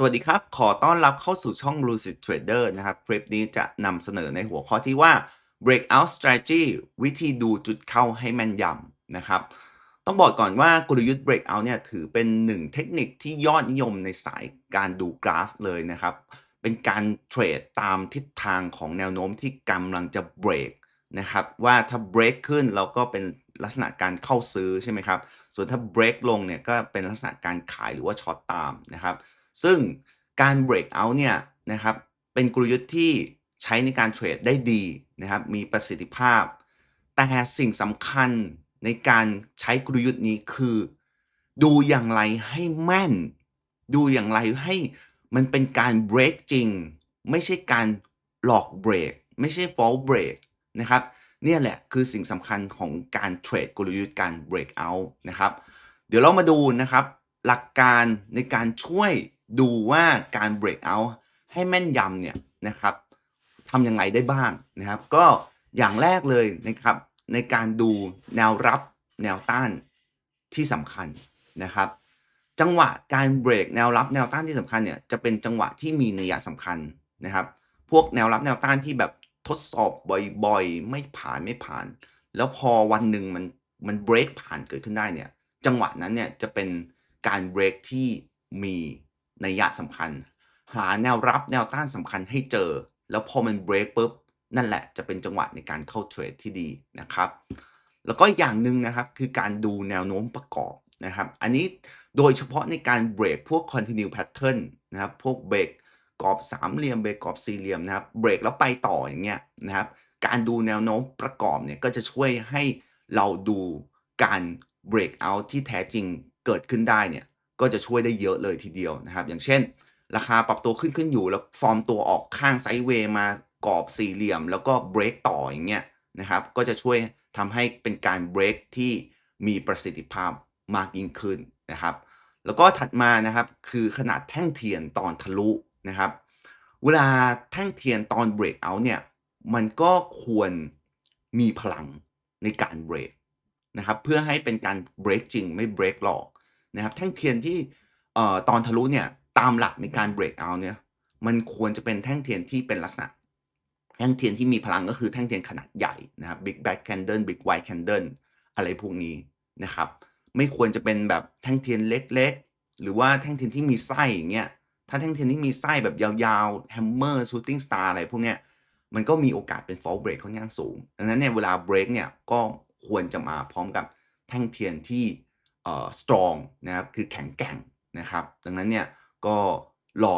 สวัสดีครับ ขอต้อนรับเข้าสู่ช่อง Lucid Trader นะครับ คลิปนี้จะนำเสนอในหัวข้อที่ว่า breakout strategy วิธีดูจุดเข้าให้แม่นยำนะครับ ต้องบอกก่อนว่ากลยุทธ์ breakout เนี่ยถือเป็นหนึ่งเทคนิคที่ยอดนิยมในสายการดูกราฟเลยนะครับ เป็นการเทรดตามทิศทางของแนวโน้มที่กำลังจะ break นะครับ ว่าถ้า break ขึ้นเราก็เป็นลักษณะการเข้าซื้อใช่ไหมครับ ส่วนถ้า break ลงเนี่ยก็เป็นลักษณะการขายหรือว่าช็อตตามนะครับ ซึ่งการ break out เนี่ยนะครับเป็นกลยุทธ์ที่ใช้ในการเทรดได้ดีนะครับมีประสิทธิภาพ แต่สิ่งสำคัญในการใช้กลยุทธ์นี้คือ ดูอย่างไรให้แม่น ดูอย่างไรให้มันเป็นการ break จริง ไม่ใช่การหลอก break ไม่ใช่ false break นะครับเนี่ยแหละคือสิ่งสำคัญของการเทรดกลยุทธ์การ break out นะครับ เดี๋ยวเรามาดูนะครับ หลักการในการช่วย ดูว่าการ break out ให้แม่นยำเนี่ยนะครับทำย่างไรได้บ้างนะครับ ก็อย่างแรกเลยนะครับ ในการดูแนวรับแนวต้านที่สำคัญนะครับ จังหวะการเบรกแนวรับแนวต้านที่สำคัญเนี่ยจะเป็นจังหวะที่มีนัยสำคัญนะครับ พวกแนวรับแนวต้านที่แบบทดสอบบ่อยๆ ไม่ผ่านไม่ผ่าน แล้วพอวันหนึ่งมันมันเบรกผ่านเกิดขึ้นได้เนี่ย จังหวะนั้นเนี่ยจะเป็นการเบรกที่มี นัยสำคัญ หาแนวรับแนวต้านสำคัญให้เจอ แล้วพอมันเบรกปุ๊บนั่นแหละจะเป็นจังหวะในการเข้าเทรดที่ดีนะครับ แล้วก็อย่างหนึ่งนะครับคือการดูแนวโน้มประกอบนะครับ อันนี้โดยเฉพาะในการเบรกพวก continue pattern นะครับ พวกเบรกกรอบสามเหลี่ยมเบรกกรอบสี่เหลี่ยมนะครับ เบรกแล้วไปต่ออย่างเงี้ยนะครับ การดูแนวโน้มประกอบเนี่ยก็จะช่วยให้เราดูการ break out ที่แท้จริงเกิดขึ้นได้เนี่ย ก็จะช่วยได้เยอะเลยทีเดียวนะครับ อย่างเช่น ราคาปรับตัวขึ้นขึ้นอยู่แล้วฟอร์มตัวออกข้างไซด์เวย์มากรอบสี่เหลี่ยม แล้วก็เบรกต่ออย่างเงี้ยนะครับ ก็จะช่วยทำให้เป็นการเบรกที่มีประสิทธิภาพมากยิ่งขึ้นนะครับ แล้วก็ถัดมานะครับคือขนาดแท่งเทียนตอนทะลุนะครับ เวลาแท่งเทียนตอนเบรกเอาเนี่ยมันก็ควรมีพลังในการเบรกนะครับ เพื่อให้เป็นการเบรกจริงไม่เบรกหลอก นะครับแท่งเทียนที่เอ่อตอนทะลุเนี่ยตามหลักในการเบรกเอาเนี่ยมันควรจะเป็นแท่งเทียนที่เป็นลักษณะ แท่งเทียนที่มีพลังก็คือแท่งเทียนขนาดใหญ่นะครับ big black candle big white candle อะไรพวกนี้นะครับ ไม่ควรจะเป็นแบบแท่งเทียนเล็กๆ หรือว่าแท่งเทียนที่มีไส้อย่างเงี้ยถ้าแท่งเทียนที่มีไส้แบบยาวๆ hammer shooting star อะไรพวกเนี้ยมันก็มีโอกาสเป็น fall break ค่อนข้างสูง ดังนั้นเนี่ยเวลา break เนี่ยก็ควรจะมาพร้อมกับแท่งเทียนที่ strong นะครับคือแข็งแกร่งนะครับ ดังนั้นเนี่ยก็รอ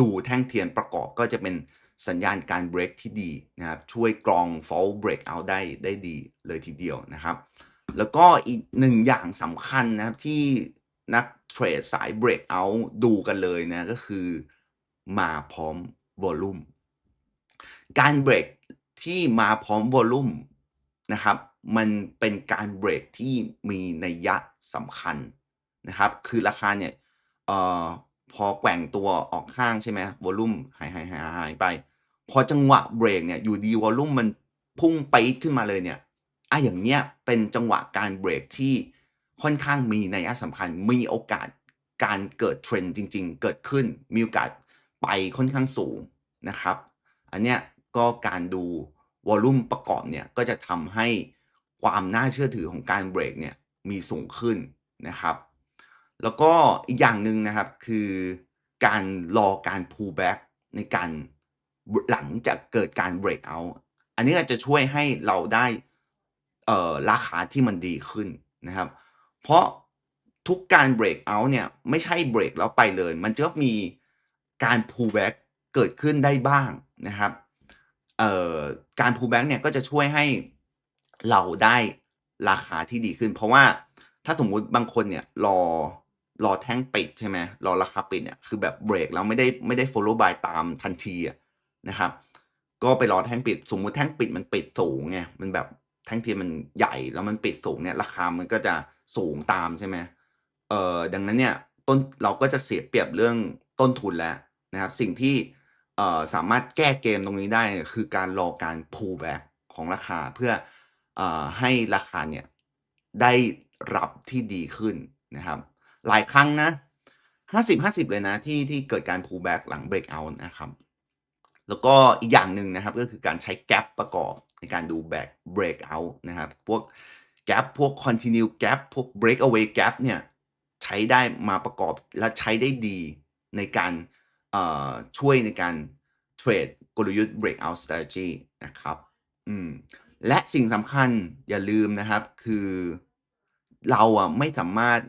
ดูแท่งเทียนประกอบก็จะเป็นสัญญาณการ break ที่ดีนะครับช่วยกรอง fall break out ได้ได้ดีเลยทีเดียวนะครับ แล้วก็อีกหนึ่งอย่างสำคัญนะครับที่นักเทรดสาย break out ดูกันเลยนะก็คือมาพร้อม volume การเบรกที่มาพร้อม volume นะครับมันเป็นการเบรกที่มีนัยยะสำคัญนะครับ คือราคาเนี่ยเอ่อพอแกว่งตัวออกข้างใช่ไหม volume หายหายหายหายไป พอจังหวะเบรกเนี่ยอยู่ดี volume มันพุ่งไปขึ้นมาเลยเนี่ยอะอย่างเนี้ยเป็นจังหวะการเบรกที่ค่อนข้างมีนัยสำคัญ มีโอกาสการเกิดเทรนด์จริง ๆ เกิดขึ้น มีโอกาสไปค่อนข้างสูงนะครับ อันเนี้ยก็การดูวอลลุ่มประกอบเนี่ยก็จะทำให้ ความน่าเชื่อถือของการเบรกเนี่ยมีสูงขึ้นนะครับ แล้วก็อีกอย่างหนึ่งนะครับคือการรอการ pull back ในการหลังจากเกิดการ break out อันนี้ก็จะช่วยให้เราได้เออราคาที่มันดีขึ้นนะครับ เพราะทุกการ break out เนี่ยไม่ใช่ break แล้วไปเลย มันจะมีการ pull back เกิดขึ้นได้บ้างนะครับการ pull back เนี่ยก็จะช่วยให้ เราได้ราคาที่ดีขึ้น เพราะว่าถ้าสมมุติบางคนเนี่ยรอรอแท่งปิดใช่ไหมรอราคาปิดเนี่ยคือแบบเบรกแล้วไม่ได้ไม่ได้ follow by ตามทันทีนะครับ ก็ไปรอแท่งปิด สมมุติแท่งปิดมันปิดสูงไงมันแบบแท่งเทียนมันใหญ่แล้วมันปิดสูงเนี่ยราคามันก็จะสูงตามใช่ไหมเอ่อดังนั้นเนี่ยต้นเราก็จะเสียเปรียบเรื่องต้นทุนแล้วนะครับ สิ่งที่เอ่อสามารถแก้เกมตรงนี้ได้คือการรอการ pull back ของราคาเพื่อ ให้ราคาเนี่ยได้รับที่ดีขึ้นนะครับ หลายครั้งนะ 50-50 เลยนะที่ที่เกิดการ pullback หลัง breakout นะครับ แล้วก็อีกอย่างหนึ่งนะครับก็คือการใช้ gap ประกอบในการดู back breakout นะครับ พวก gap พวก continue gap พวก breakaway gap เนี่ยใช้ได้มาประกอบและใช้ได้ดีในการช่วยในการเทรดกลยุทธ์ breakout strategy นะครับ อืม และสิ่งสำคัญอย่าลืมนะครับคือเราอะไม่สามารถ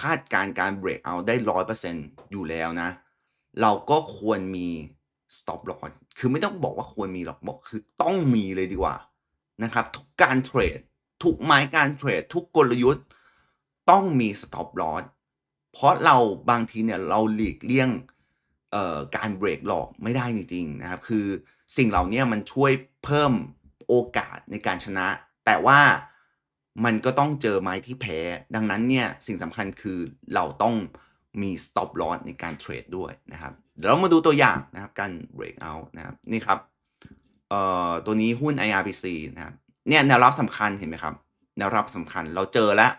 คาดการณ์การ breakout ได้100%อร์เซ็นอยู่แล้วนะ เราก็ควรมี stop loss คือไม่ต้องบอกว่าควรมีหรอกบอกคือต้องมีเลยดีกว่านะครับ ทุกการเทรดทุกไม้การเทรดทุกกลยุทธ์ต้องมี stop loss เพราะเราบางทีเนี่ยเราหลีกเลี่ยงการเบรกหลอกไม่ได้จริงๆนะครับ คือสิ่งเหล่านี้มันช่วยเพิ่ม โอกาสในการชนะ แต่ว่ามันก็ต้องเจอไม้ที่แพ้ ดังนั้นเนี่ยสิ่งสำคัญคือเราต้องมี stop loss ในการเทรดด้วยนะครับ เดี๋ยวเรามาดูตัวอย่างนะครับการ break out นะครับนี่ครับเอ่อตัวนี้หุ้น IRPC นะครับเนี่ยแนวรับสำคัญเห็นไหมครับ แนวรับสำคัญเราเจอแล้ว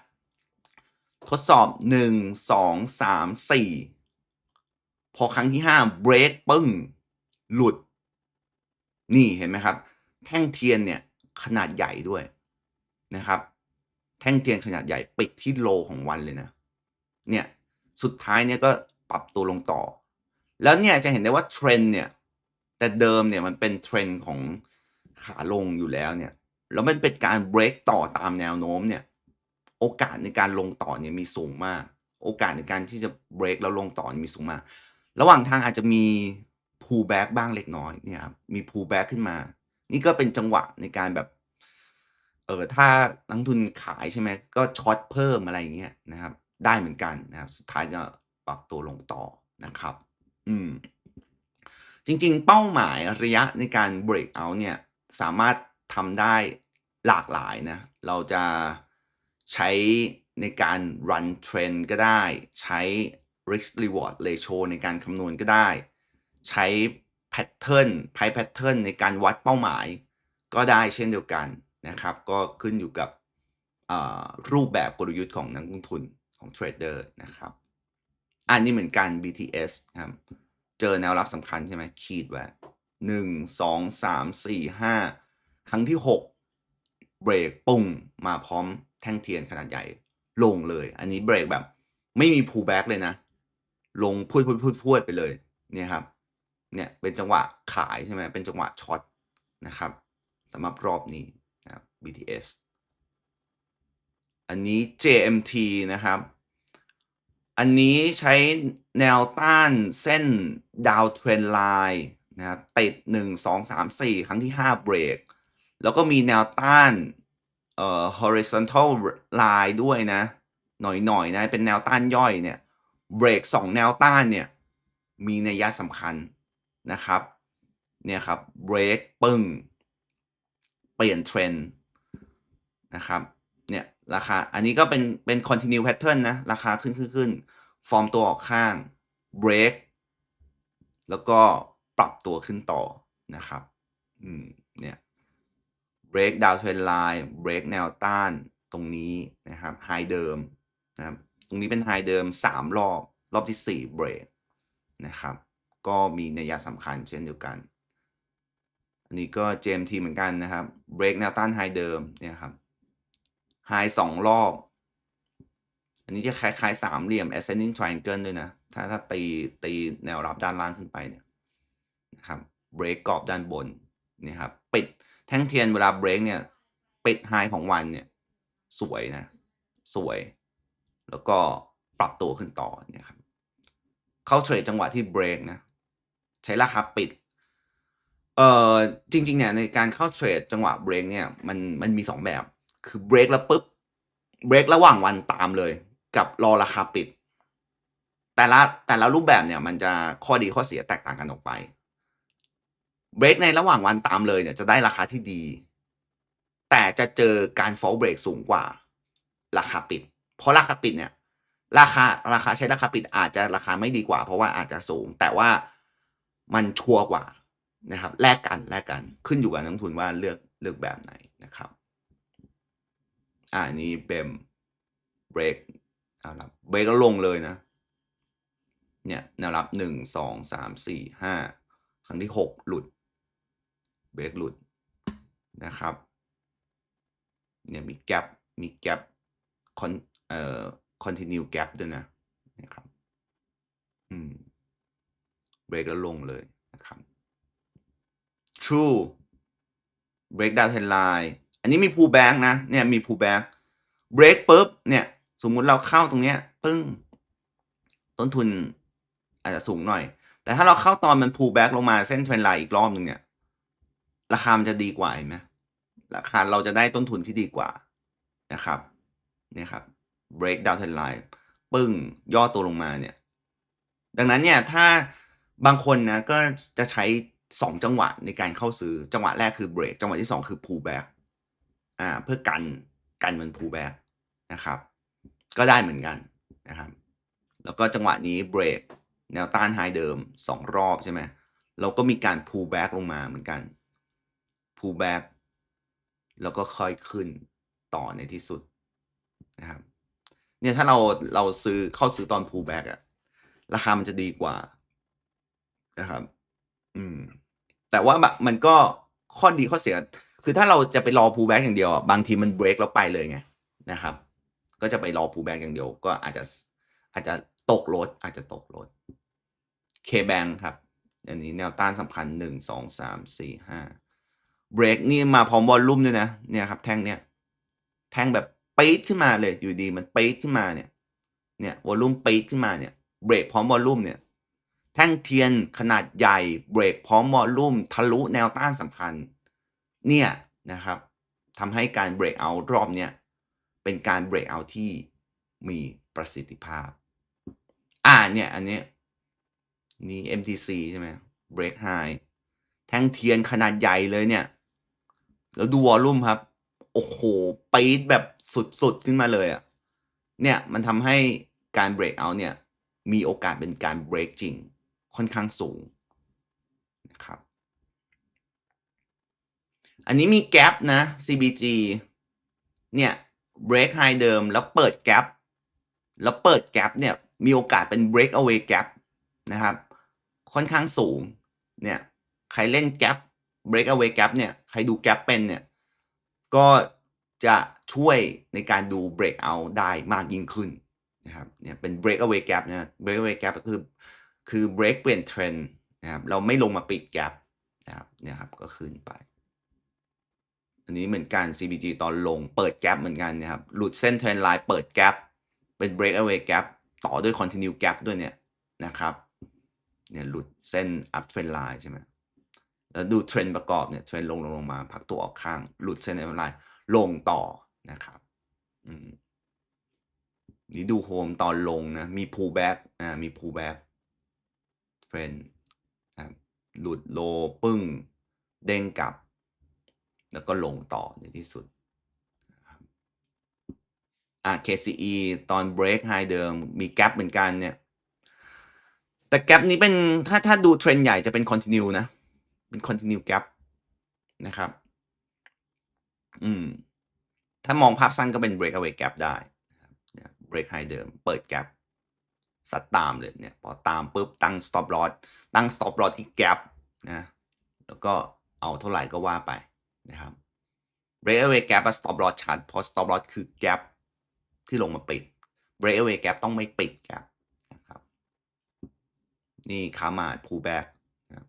ทดสอบ 1 2 3 4 พอครั้งที่ 5 break ปึ้ง หลุด นี่เห็นไหมครับ แท่งเทียนเนี่ยขนาดใหญ่ด้วยนะครับ แท่งเทียนขนาดใหญ่ปิดที่โลของวันเลยนะเนี่ยสุดท้ายเนี่ยก็ปรับตัวลงต่อ แล้วเนี่ยจะเห็นได้ว่าเทรนเนี่ยแต่เดิมเนี่ยมันเป็นเทรนของขาลงอยู่แล้วเนี่ยแล้วมันเป็นการ break ต่อตามแนวโน้มเนี่ยโอกาสในการลงต่อเนี่ยมีสูงมาก โอกาสในการที่จะ break แล้วลงต่อมีสูงมาก ระหว่างทางอาจจะมี pullback บ้างเล็กน้อยเนี่ยครับมี pullback ขึ้นมา นี่ก็เป็นจังหวะในการแบบ เออถ้านักลงทุนขายใช่ไหมก็ช็อตเพิ่มอะไรอย่างเงี้ยนะครับ ได้เหมือนกันนะครับ สุดท้ายก็ปรับตัวลงต่อนะครับ อืม จริงๆ เป้าหมายระยะในการ break out เนี่ย สามารถทำได้หลากหลายนะ เราจะใช้ในการ run trend ก็ได้ ใช้ risk reward ratio ในการคำนวณก็ได้ ใช้ pattern price pattern ในการวัดเป้าหมาย ก็ได้เช่นเดียวกันนะครับ ก็ขึ้นอยู่กับรูปแบบกลยุทธ์ของนักลงทุนของเทรดเดอร์นะครับ อันนี้เหมือนกัน BTS ครับ เจอแนวรับสำคัญใช่ไหมขีดไว้หนึ่งสองสามสี่ห้าครั้งที่หกเบรกปุ้งมาพร้อมแท่งเทียนขนาดใหญ่ลงเลย อันนี้เบรกแบบไม่มี pullback เลยนะ ลงพูดพูดพูดพูดไปเลยเนี่ยครับ เนี่ยเป็นจังหวะขายใช่ไหมเป็นจังหวะช็อตนะครับสำหรับรอบนี้นะครับ BTS อันนี้ JMT นะครับ อันนี้ใช้แนวต้านเส้นดาวเทรนไลน์นะครับติด 1 2 3 4 ครั้งที่ 5 เบรก แล้วก็มีแนวต้านเอ่อ horizontal line ด้วยนะ หน่อยๆนะเป็นแนวต้านย่อยเนี่ย เบรก 2 แนวต้านเนี่ย มีนัยยะสำคัญ นะครับเนี่ยครับเบรกปึ้ง เปลี่ยนเทรนด์นะครับเนี่ยราคาอันนี้ก็เป็นเป็น continue pattern นะ ราคาขึ้นขึ้นขึ้นฟอร์มตัวออกข้าง break แล้วก็ปรับตัวขึ้นต่อนะครับอืมเนี่ย break down trend line break แนวต้านตรงนี้นะครับ high เดิมนะครับตรงนี้เป็น high เดิม 3 รอบ รอบที่ 4 break นะครับ ก็มีนัยะสำคัญเช่นเดียวกัน อันนี้ก็ JMT เหมือนกันนะครับ break แนวต้าน high เดิมเนี่ยครับ high สองรอบ อันนี้จะคล้ายๆสามเหลี่ยม ascending triangle ด้วยนะ ถ้าถ้าตีตีแนวรับด้านล่างขึ้นไปเนี่ยนะครับ break กรอบด้านบนนี่ครับ ปิดแท่งเทียนเวลา break เนี่ย ปิด high ของวันเนี่ย สวยนะ สวย แล้วก็ปรับตัวขึ้นต่อเนี่ยครับเข้าเทรดจังหวะที่ break นะ ใช้ราคาปิดเอ่อจริง ๆ เนี่ยในการเข้าเทรดจังหวะ break เนี่ยมันมันมี 2 แบบ คือ break แล้วปุ๊บ break ระหว่างวันตามเลย กับรอราคาปิด แต่ละแต่ละรูปแบบเนี่ยมันจะข้อดีข้อเสียแตกต่างกันออกไป break ในระหว่างวันตามเลยเนี่ยจะได้ราคาที่ดี แต่จะเจอการ fall break สูงกว่า ราคาปิด เพราะราคาปิดเนี่ย ราคาราคาใช้ราคาปิดอาจจะราคาไม่ดีกว่า เพราะว่าอาจจะสูง แต่ว่า มันชัวร์กว่านะครับแลกกันแลกกันขึ้นอยู่กับนักทุนว่าเลือกเลือกแบบไหนนะครับอ่านี้เบมเบรกเอาละเบรกแล้วลงเลยนะเนี่ยแนวรับหนึ่งสองสามสี่ห้าครั้งที่หกหลุดเบรกหลุดนะครับเนี่ยมีแกลบมีแกลบคอนเอ่อ continue gap ด้วยนะนะครับอืม เบรกแล้วลงเลยนะครับ true break down trend line อันนี้มี pullback นะ เนี่ยมี pullback break ปุ๊บ เนี่ย สมมุติเราเข้าตรงเนี้ย ปึ้ง ต้นทุนอาจจะสูงหน่อย แต่ถ้าเราเข้าตอนมัน pullback ลงมาเส้น trend line อีกรอบหนึ่งเนี่ย ราคามันจะดีกว่าไหมราคาเราจะได้ต้นทุนที่ดีกว่านะครับ เนี่ยครับ break down trend line ปึ้ง ย่อตัวลงมาเนี่ย ดังนั้นเนี่ย ถ้า บางคนนะก็จะใช้ 2 จังหวะในการเข้าซื้อจังหวะแรกคือ break จังหวะที่ 2 คือ pullback อ่าเพื่อกันกันมัน pullback นะครับ ก็ได้เหมือนกันนะครับ แล้วก็จังหวะนี้ break แนวต้าน high เดิม 2 รอบใช่ไหมเราก็มีการ pullback ลงมาเหมือนกัน pullback แล้วก็ค่อยขึ้นต่อในที่สุดนะครับเนี่ยถ้าเราเราซื้อเข้าซื้อตอน pullback อะราคามันจะดีกว่า นะครับ อืม แต่ว่าแบบมันก็ข้อดีข้อเสีย คือถ้าเราจะไปรอ pullback อย่างเดียวบางทีมัน break แล้วไปเลยไงนะครับ ก็จะไปรอ pullback อย่างเดียว ก็อาจจะอาจจะตกรถอาจจะตกรถ K-Bank ครับอันนี้แนวต้านสำคัญ1 2 3 4 5 break นี่มาพร้อมวอลลุ่มด้วยนะเนี่ยครับ แท่งเนี้ยแท่งแบบปี๊ดขึ้นมาเลยอยู่ดีมันปี๊ดขึ้นมาเนี่ย เนี่ยวอลลุ่มปี๊ดขึ้นมาเนี่ยเบรกพร้อมวอลลุ่มเนี่ย แท่งเทียนขนาดใหญ่เบรกพร้อมวอลลุ่มทะลุแนวต้านสำคัญ เนี่ยนะครับทำให้การเบรกเอารอบเนี้ยเป็นการเบรกเอาที่มีประสิทธิภาพ อ่าเนี่ยอันนี้นี่ MTC ใช่ไหม break high แท่งเทียนขนาดใหญ่เลยเนี่ย แล้วดูวอลลุ่มครับ โอ้โหปี๊ดแบบสุดๆ ขึ้นมาเลยอะ่ะ เนี่ย มันทำให้การ break out เนี่ย มีโอกาสเป็นการ break จริง ค่อนข้างสูงนะครับ อันนี้มี gap นะ CBG เนี่ย break high เดิมแล้วเปิด gap แล้วเปิด gap เนี่ยมีโอกาสเป็น break away gap นะครับ ค่อนข้างสูงเนี่ยใครเล่น gap break away gap เนี่ยใครดู gap เป็นเนี่ยก็จะช่วยในการดู break out ได้มากยิ่งขึ้นนะครับเนี่ยเป็น break away gap นะ break away gap ก็คือ คือ break เปลี่ยนเทรนด์นะครับเราไม่ลงมาปิด gap นะครับเนี่ยครับก็ขึ้นไป อันนี้เหมือนกัน CBG ตอนลงเปิด gap เหมือนกันนะครับหลุดเส้นเทรนไลน์เปิด gap เป็น break away gap ต่อด้วย continue gap ด้วยเนี่ยนะครับเนี่ยหลุดเส้น up trend line ใช่ไหมแล้วดูเทรนด์ประกอบเนี่ยเทรนด์ลงลงลงมาพักตัวออกข้าง หลุดเส้น up line ลงต่อนะครับอืมนี่ดูโฮมตอนลงนะ มี pullback อ่ามี pullback เทรนหลุดโลปึ้ง เด้งกลับ แล้วก็ลงต่อในที่สุดอ่า KCE ตอน break high เดิมมีแก p เหมือนกันเนี่ย แต่แก p นี้เป็นถ้าถ้าดูเทรนด์ใหญ่จะเป็น continue นะ เป็น continue gap นะครับ อืม ถ้ามองภาพสั้นก็เป็น breakaway gap ได้นะครับเนี่ย break high เดิม เปิด gap สัดตามเลยเนี่ยพอตามปุ๊บตั้ง stop loss ตั้ง stop loss ที่ gap นะแล้วก็เอาเท่าไหร่ก็ว่าไปนะครับ breakaway gap กับ stop loss ชัดเพราะ stop loss คือ gap ที่ลงมาปิด breakaway gap ต้องไม่ปิด gap นะครับนี่ขามาด pullback นะครับ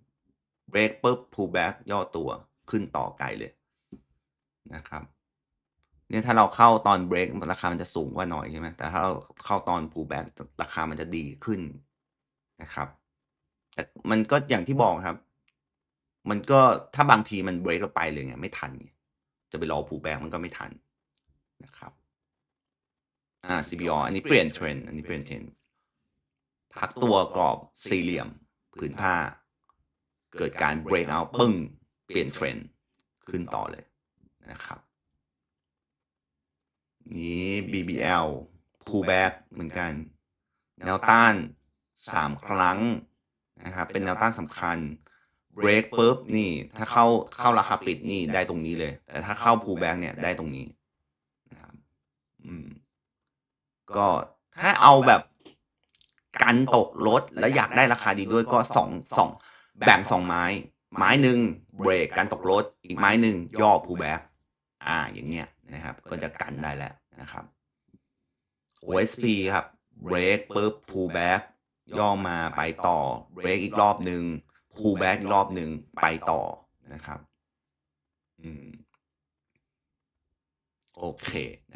break ปุ๊บ pullback ย่อตัวขึ้นต่อไกลเลยนะครับ เนี่ยถ้าเราเข้าตอน break ราคามันจะสูงกว่าหน่อยใช่ไหมแต่ถ้าเราเข้าตอน pullback ราคามันจะดีขึ้นนะครับแต่มันก็อย่างที่บอกครับ มันก็ถ้าบางทีมัน break แล้วไปเลยไงไม่ทันจะไปรอ pullback มันก็ไม่ทันนะครับอ่า CBO อันนี้เปลี่ยนเทรนด์อันนี้เปลี่ยนเทรนด์พักตัวกรอบสี่เหลี่ยมผืนผ้า เกิดการ break out ปึ้ง เปลี่ยนเทรนด์ขึ้นต่อเลยนะครับ นี้ BBL pullback เหมือนกัน แนวต้าน 3 ครั้งนะครับเป็นแนวต้านสำคัญ break ปุ๊บนี่ถ้าเข้าเข้าราคาปิดนี่ได้ตรงนี้เลย แต่ถ้าเข้า pullback เนี่ยได้ตรงนี้นะครับอืมก็ถ้าเอาแบบกันตกลดและอยากได้ราคาดีด้วยก็สองสองแบ่งสองไม้ ไม้หนึ่งเบรกกันตกรถอีกไม้หนึ่งย่อ pull back อ่าอย่างเงี้ย นะครับ ก็จะกันได้แล้วนะครับ OSP ครับเบรกปุ๊บ pull back ย่อมาไปต่อเบรกอีกรอบหนึ่ง pull back อีกรอบหนึ่งไปต่อนะครับ อืม โอเค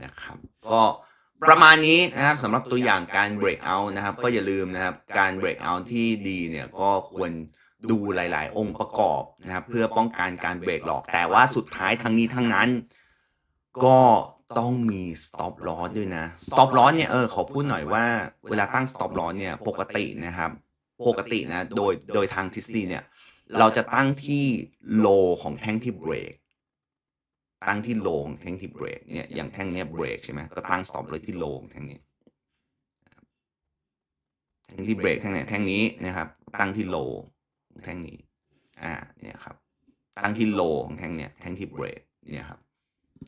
นะครับ ก็ประมาณนี้นะครับสำหรับตัวอย่างการ break out นะครับ ก็อย่าลืมนะครับ การ break out ที่ดีเนี่ยก็ควรดูหลาย ๆ องค์ประกอบนะครับ เพื่อป้องกันการเบรกหลอกแต่ว่าสุดท้ายทั้งนี้ทั้งนั้น ก็ต้องมี stop loss ด้วยนะ stop loss เนี่ยเออขอพูดหน่อยว่าเวลาตั้ง stop loss เนี่ยปกตินะครับ ปกตินะโดยโดยทางทฤษฎีเนี่ย เราจะตั้งที่ low ของแท่งที่เบรกตั้งที่โลของแท่งที่เบรกเนี่ยอย่างแท่งเนี้ยเบรกใช่ไหมก็ตั้ง stop ไว้ที่โลของแท่งนี้แท่งที่เบรกแท่งไหนแท่งนี้นะครับ ตั้งที่โลของแท่งนี้อ่าเนี่ยครับตั้งที่โลของแท่งเนี้ยแท่งที่เบรกเนี่ยครับ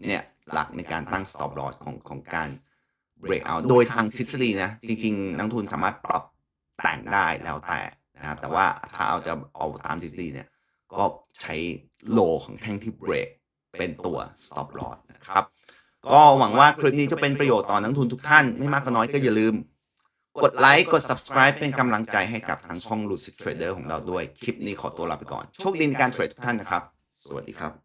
เนี่ย หลักในการตั้ง stop loss ของของการ break out โดยทางทฤษฎีนะ จริง ๆ นักทุนสามารถปรับแต่งได้แล้วแต่นะครับแต่ว่าถ้าเอาจะเอาตามทฤษฎีเนี่ย ก็ใช้โลของแท่งที่เบรกเป็นตัว stop loss นะครับ ก็หวังว่าคลิปนี้จะเป็นประโยชน์ต่อนักทุนทุกท่าน ไม่มากก็น้อยก็อย่าลืม กดไลค์กด subscribe เป็นกำลังใจให้กับทางช่อง Lucid Trader ของเราด้วยคลิปนี้ขอตัวลาไปก่อน โชคดีในการเทรดทุกท่านนะครับ สวัสดีครับ